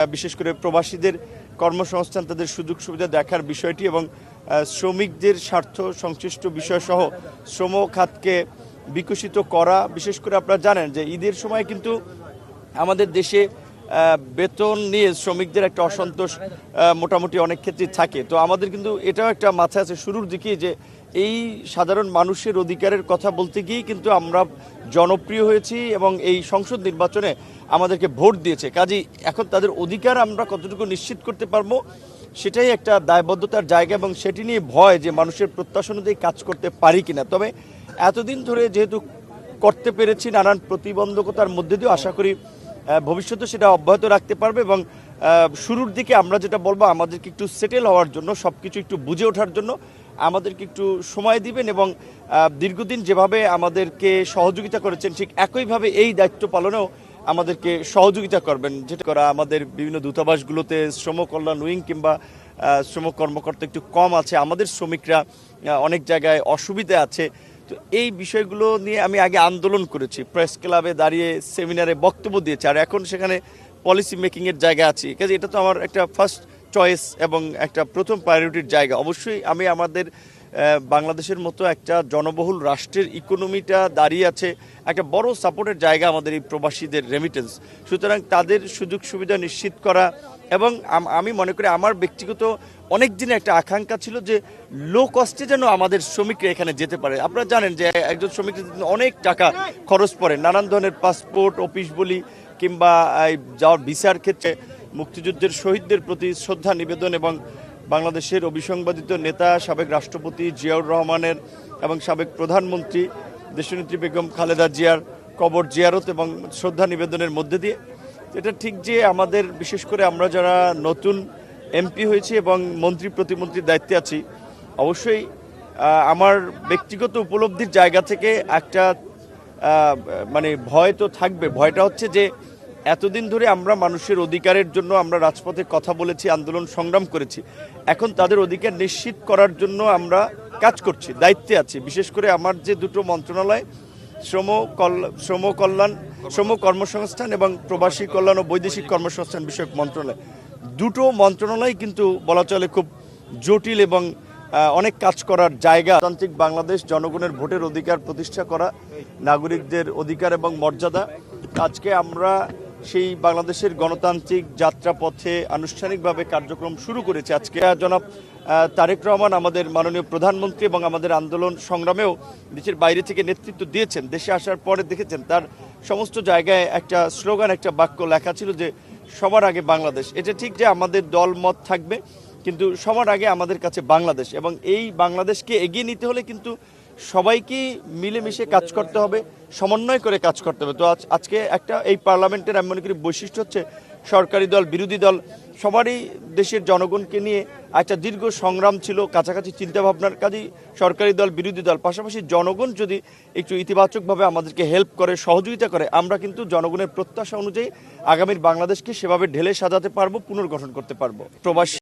বিশেষ করে প্রবাসীদের কর্মসংস্থান, তাদের সুযোগ সুবিধা দেখার বিষয়টি এবং শ্রমিকদের স্বার্থ সংশ্লিষ্ট বিষয়সহ শ্রম খাতকে বিকশিত করা। বিশেষ করে আপনারা জানেন যে ঈদের সময় কিন্তু আমাদের দেশে বেতন নিয়ে শ্রমিকদের একটা অসন্তোষ মোটামুটি অনেক ক্ষেত্রেই থাকে। তো আমাদের কিন্তু এটাও একটা মাথায় আছে শুরুর দিকেই যে এই সাধারণ মানুষের অধিকারের কথা বলতে গিয়েই কিন্তু আমরা জনপ্রিয় হয়েছি এবং এই সংসদ নির্বাচনে আমাদেরকে ভোট দিয়েছে। কাজেই এখন তাদের অধিকার আমরা কতটুকু নিশ্চিত করতে পারব, সেটাই একটা দায়বদ্ধতার জায়গা এবং সেটি নিয়ে ভয় যে মানুষের প্রত্যাশা অনুযায়ী কাজ করতে পারি কিনা। তবে এতদিন ধরে যেহেতু করতে পেরেছি নানান প্রতিবন্ধকতার মধ্যে দিয়েও আশা করি ভবিষ্যতে সেটা অব্যাহত রাখতে পারবে এবং শুরুর দিকে আমরা যেটা বলব, আমাদেরকে একটু সেটেল হওয়ার জন্য সব কিছু একটু বুঝে ওঠার জন্য আমাদেরকে একটু সময় দিবেন এবং দীর্ঘদিন যেভাবে আমাদেরকে সহযোগিতা করেছেন, ঠিক একইভাবে এই দায়িত্ব পালনেও আমাদেরকে সহযোগিতা করবেন। যেটা করা আমাদের বিভিন্ন দূতাবাসগুলোতে শ্রম কল্যাণ উইং কিংবা শ্রম কর্মকর্তা একটু কম আছে। আমাদের শ্রমিকরা অনেক জায়গায় অসুবিধা আছে। তো এই বিষয়গুলো নিয়ে আমি আগে আন্দোলন করেছি। প্রেস ক্লাবে দাঁড়িয়ে সেমিনারে বক্তব্য দিয়েছি। আর এখন সেখানে পলিসি মেকিংয়ের জায়গা আছে। কাজে এটা তো আমার একটা ফার্স্ট চয়েস এবং একটা প্রথম প্রায়োরিটির জায়গা। অবশ্যই আমি আমাদের বাংলাদেশের মতো একটা জনবহুল রাষ্ট্রের ইকোনমিটা দাঁড়িয়ে আছে, একটা বড় সাপোর্টের জায়গা আমাদের এই প্রবাসীদের রেমিটেন্স সুতরাং তাদের সুযোগ সুবিধা নিশ্চিত করা এবং আমি মনে করি আমার ব্যক্তিগত অনেক দিনে একটা আকাঙ্ক্ষা ছিল যে লো কস্টে যেন আমাদের শ্রমিকরা এখানে যেতে পারে। আপনারা জানেন যে একজন শ্রমিক অনেক টাকা খরচ পড়ে নানান ধরনের পাসপোর্ট অফিস বলি কিংবা যাওয়ার ভিসার ক্ষেত্রে মুক্তিযুদ্ধের শহীদদের প্রতি শ্রদ্ধা নিবেদন এবং বাংলাদেশের অবিসংবাদিত নেতা, সাবেক রাষ্ট্রপতি জিয়াউর রহমানের এবং সাবেক প্রধানমন্ত্রী দেশনেত্রী বেগম খালেদা জিয়ার কবর জিয়ারত এবং শ্রদ্ধা নিবেদনের মধ্যে দিয়ে। এটা ঠিক যে আমাদের, বিশেষ করে আমরা যারা নতুন এমপি হয়েছি এবং মন্ত্রী প্রতিমন্ত্রীর দায়িত্বে আছি, অবশ্যই আমার ব্যক্তিগত উপলব্ধির জায়গা থেকে একটা মানে ভয় তো থাকবে। ভয়টা হচ্ছে যে এতদিন ধরে আমরা মানুষের অধিকারের জন্য আমরা রাজপথে কথা বলেছি, আন্দোলন সংগ্রাম করেছি। এখন তাদের অধিকার নিশ্চিত করার জন্য আমরা কাজ করছি, দায়িত্বে আছি। বিশেষ করে আমার যে দুটো মন্ত্রণালয়, শ্রম শ্রম কল্যাণ, শ্রম কর্মসংস্থান এবং প্রবাসী কল্যাণ ও বৈদেশিক কর্মসংস্থান বিষয়ক মন্ত্রণালয়। দুটো মন্ত্রণালয় কিন্তু বলা চলে খুব জটিল এবং অনেক কাজ করার জায়গা। তান্ত্রিক বাংলাদেশ জনগণের ভোটের অধিকার প্রতিষ্ঠা করা, নাগরিকদের অধিকার এবং মর্যাদা। আজকে আমরা সেই বাংলাদেশের গণতান্ত্রিক যাত্রাপথে আনুষ্ঠানিকভাবে কার্যক্রম শুরু করেছে আজকে। জনাব তারেক রহমান আমাদের মাননীয় প্রধানমন্ত্রী এবং আমাদের আন্দোলন সংগ্রামেও দেশের বাইরে থেকে নেতৃত্ব দিয়েছেন। দেশে আসার পরে দেখেছেন তার সমস্ত জায়গায় একটা স্লোগান, একটা বাক্য লেখা ছিল যে, সবার আগে বাংলাদেশ। এটা ঠিক যে আমাদের দল মত থাকবে, কিন্তু সবার আগে আমাদের কাছে বাংলাদেশ এবং এই বাংলাদেশকে এগিয়ে নিতে হলে কিন্তু সবাইকেই মিলেমিশে কাজ করতে হবে, সমন্বয় করে কাজ করতে হবে। তো আজ, আজকে একটা এই পার্লামেন্টের আমি মনে করি বৈশিষ্ট্য হচ্ছে সরকারি দল, বিরোধী দল, সবারই দেশের জনগণকে নিয়ে একটা দীর্ঘ সংগ্রাম ছিল, কাছাকাছি চিন্তাভাবনার কাজেই সরকারি দল, বিরোধী দল, পাশাপাশি জনগণ যদি একটু ইতিবাচকভাবে আমাদেরকে হেল্প করে, সহযোগিতা করে, আমরা কিন্তু জনগণের প্রত্যাশা অনুযায়ী আগামীর বাংলাদেশকে সেভাবে ঢেলে সাজাতে পারব, পুনর্গঠন করতে পারব। প্রবাসী